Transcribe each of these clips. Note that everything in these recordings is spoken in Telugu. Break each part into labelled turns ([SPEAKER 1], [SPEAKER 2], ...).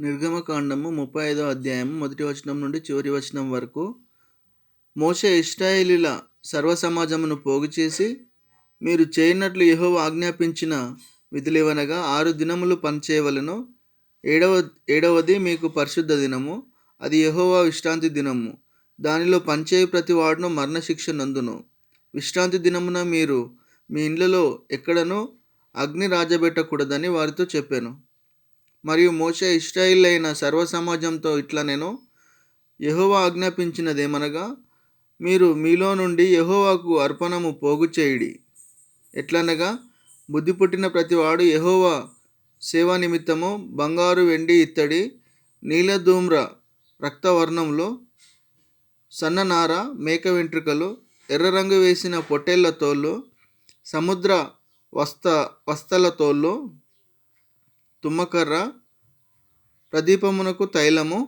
[SPEAKER 1] నిర్గమకాండము ముప్పై ఐదో అధ్యాయం మొదటి వచనం నుండి చివరి వచనం వరకు. మోషే ఇస్రాయేలీల సర్వ సమాజమును పోగు చేసి మీరు చేయనట్లు యహో ఆజ్ఞాపించిన విధులేవనగా ఆరు దినములు పనిచేయవలెను. ఏడవ ఏడవది మీకు పరిశుద్ధ దినము అది యహోవా విశ్రాంతి దినము. దానిలో పనిచేయ ప్రతి వాడును మరణశిక్ష నందును. విశ్రాంతి దినమున మీరు మీ ఇండ్లలో ఎక్కడనూ అగ్ని రాజబెట్టకూడదని వారితో చెప్పాను. మరియు మోషే ఇస్రాయిల్ అయిన సర్వ సమాజంతో ఇట్లా నేను యెహోవా ఆజ్ఞాపించినదేమనగా మీరు మీలో నుండి యహోవాకు అర్పణము పోగు చేయుడి. ఎట్లనగా బుద్ధి పుట్టిన ప్రతివాడు యహోవా సేవా నిమిత్తము బంగారు వెండి ఇత్తడి నీలధూమ్ర రక్తవర్ణంలో సన్ననార మేక వెంట్రుకలు ఎర్ర రంగు వేసిన పొట్టేళ్ళ తోళ్ళు సముద్ర వస్త వస్తల తోళ్ళు తుమ్మకర్ర ప్రదీపమునకు తైలము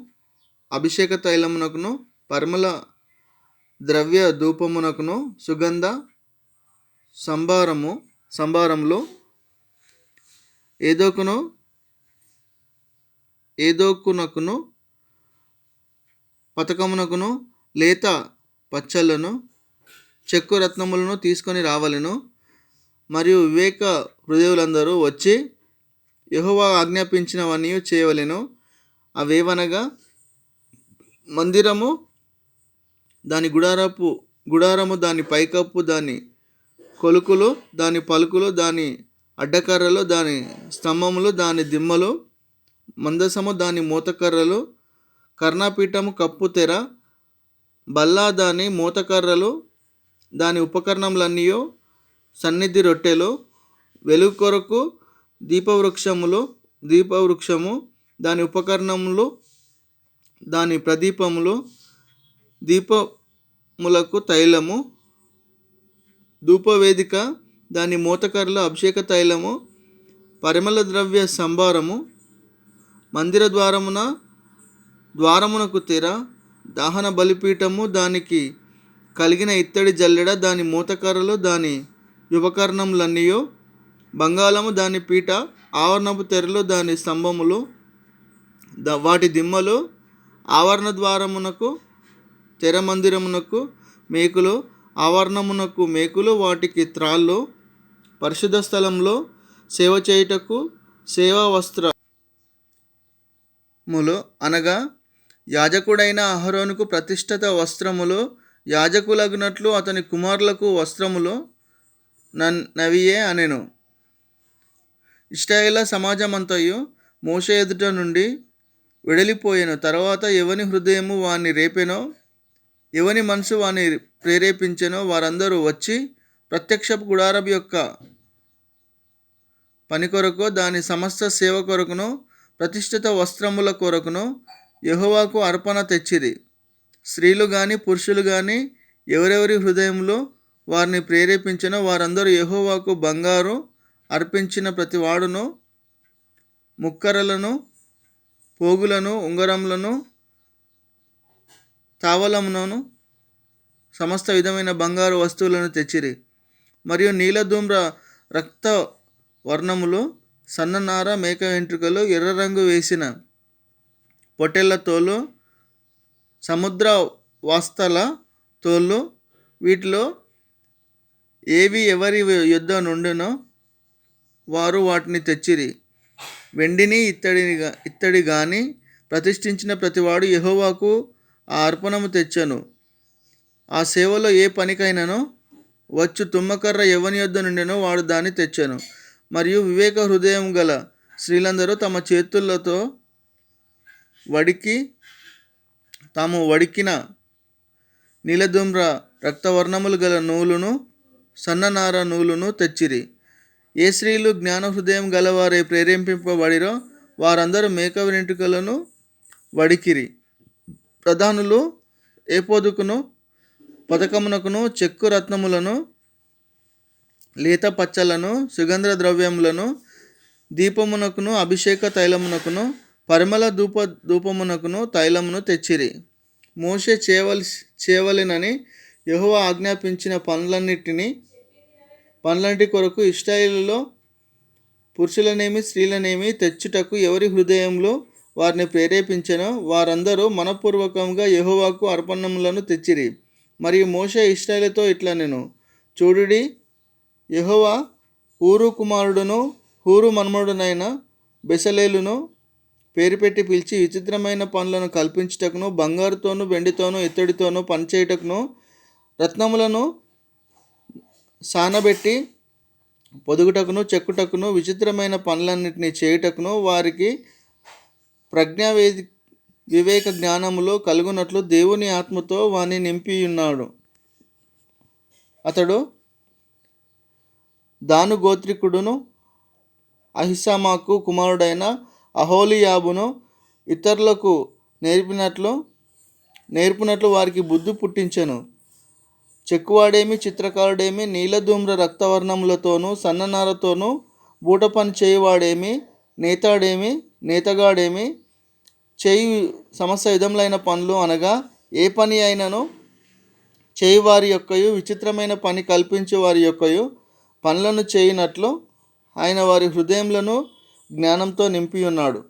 [SPEAKER 1] అభిషేక తైలమునకును పరిమళ ద్రవ్య ధూపమునకును సుగంధ సంభారము సంభారంలో ఏదోకును ఏదోకునకును పతకమునకును లేత పచ్చళ్ళను చెక్కు రత్నములను తీసుకొని రావలెను. మరియు వివేక హృదయులందరూ వచ్చి యహోవా ఆజ్ఞాపించినవన్నీ చేయవలెను. అవేవనగా మందిరము దాని గుడారపు గుడారము దాని పైకప్పు దాని కొలుకులు దాని పలుకులు దాని అడ్డకర్రలు దాని స్తంభములు దాని దిమ్మలు మందసము దాని మూతకర్రలు కర్ణపీఠము కప్పు తెర బల్లా దాని మూతకర్రలు దాని ఉపకరణములన్నీ సన్నిధి రొట్టెలు వెలుగు కొరకు దీపవృక్షములు దీపవృక్షము దాని ఉపకరణములు దాని ప్రదీపములు దీపములకు తైలము ధూపవేదిక దాని మూతకర్ల అభిషేక తైలము పరిమళ ద్రవ్య సంభారము మందిర ద్వారమున ద్వారమునకు తెర దహన బలిపీఠము దానికి కలిగిన ఇత్తడి జల్లెడ దాని మూతకర్రలు దాని యువకర్ణములన్నీ బంగాళము దాని పీట ఆవరణపు తెరలు దాని స్తంభములు ద వాటి దిమ్మలు ఆవరణ ద్వారమునకు తెర మందిరమునకు మేకులు ఆవరణమునకు మేకులు వాటికి త్రాళ్ళు పరిశుద్ధ స్థలంలో సేవ చేయుటకు సేవా వస్త్రములు అనగా యాజకుడైన అహరోనుకు ప్రతిష్ఠిత వస్త్రములు యాజకులగినట్లు అతని కుమారులకు వస్త్రములు నన్ నవియే అనెను. ఇస్రాయేల సమాజమంతయు మోషే ఎదుట నుండి వెడలిపోయాను. తర్వాత ఎవని హృదయము వాని రేపెనో ఎవని మనసు వాని ప్రేరేపించెనో వారందరూ వచ్చి ప్రత్యక్ష గుడారం యొక్క పని కొరకు దాని సమస్త సేవ కొరకును ప్రతిష్ఠిత వస్త్రముల కొరకును యహోవాకు అర్పణ తెచ్చిరి. స్త్రీలు కానీ పురుషులు కానీ ఎవరెవరి హృదయంలో వారిని ప్రేరేపించినో వారందరూ యహోవాకు బంగారు అర్పించిన ప్రతి వాడును ముక్కరలను పోగులను ఉంగరములను తావలములను సమస్త విధమైన బంగారు వస్తువులను తెచ్చిరి. మరియు నీలధూమ్ర రక్త వర్ణములు సన్ననార మేక వెంట్రుకలు ఎర్ర రంగు వేసిన పొట్టెళ్ళ తోలు సముద్ర వాస్తల తోళ్ళు వీటిలో ఏవి ఎవరి యుద్ధ నుండినో వారు వాటిని తెచ్చిరి. వెండిని ఇత్తడిని ఇత్తడి గాని ప్రతిష్ఠించిన ప్రతివాడు యహోవాకు ఆ అర్పణము తెచ్చను. ఆ సేవలో ఏ పనికైనానో వచ్చు తుమ్మకర్ర ఎవని యొద్ద నుండినో వాడు దాన్ని తెచ్చను. మరియు వివేక హృదయం గల స్త్రీలందరూ తమ చేతులతో వడికి తాము వడికిన నీలదుమ్ర రక్తవర్ణములు గల నూలును సన్ననార నూలును తెచ్చిరి. ఏ స్త్రీలు జ్ఞాన హృదయం గలవారే ప్రేరేపింపబడిరో వారందరూ మేక వెంట్రుకలను వడికిరి. ప్రధానులు ఏపోదుకును పథకమునకును చెక్కు రత్నములను లేత పచ్చలను సుగంధ ద్రవ్యములను దీపమునకును అభిషేక తైలమునకును పరిమళ ధూప ధూపమునకును తైలమును తెచ్చిరి. మోషే చేయవలసి చేయవలెనని యహువ ఆజ్ఞాపించిన పనులన్నిటినీ పనులంటి కొరకు ఇష్టాయిలలో పురుషులనేమి స్త్రీలనేమి తెచ్చుటకు ఎవరి హృదయంలో వారిని ప్రేరేపించెను వారందరూ మనపూర్వకంగా యహోవాకు అర్పణములను తెచ్చిరి. మరియు మోషే ఇష్టాయిలతో ఇట్లా నేను చూడుడి యహోవా ఊరు కుమారుడును హూరు మన్మడునైన బెసలేలును పేరు పెట్టి పిలిచి విచిత్రమైన పనులను కల్పించుటకును బంగారుతోనూ వెండితోనూ ఇత్తడితోనూ పనిచేయుటకును రత్నములను సానబెట్టి పొదుగుటకును చెక్కుటకును విచిత్రమైన పనులన్నిటినీ చేయుటకును వారికి ప్రజ్ఞావేది వివేక జ్ఞానములో కలుగునట్లు దేవుని ఆత్మతో వాని నింపి ఉన్నాడు అతడు దాను గోత్రికుడును అహిసామాకు కుమారుడైన అహోలియాబును ఇతరులకు నేర్పినట్లు నేర్పినట్లు వారికి బుద్ధి పుట్టించెను. చెక్కువాడేమి చిత్రకారుడేమి నీలధూమ్ర రక్తవర్ణములతోనూ సన్ననారతోనూ బూట పని చేయువాడేమి నేతాడేమి నేతగాడేమి చేయి సమస్య విధములైన పనులు అనగా ఏ పని అయినను చేయి వారి యొక్కయు విచిత్రమైన పని కల్పించే వారి యొక్కయు పనులను చేయనట్లు ఆయన వారి హృదయములను జ్ఞానంతో నింపి ఉన్నాడు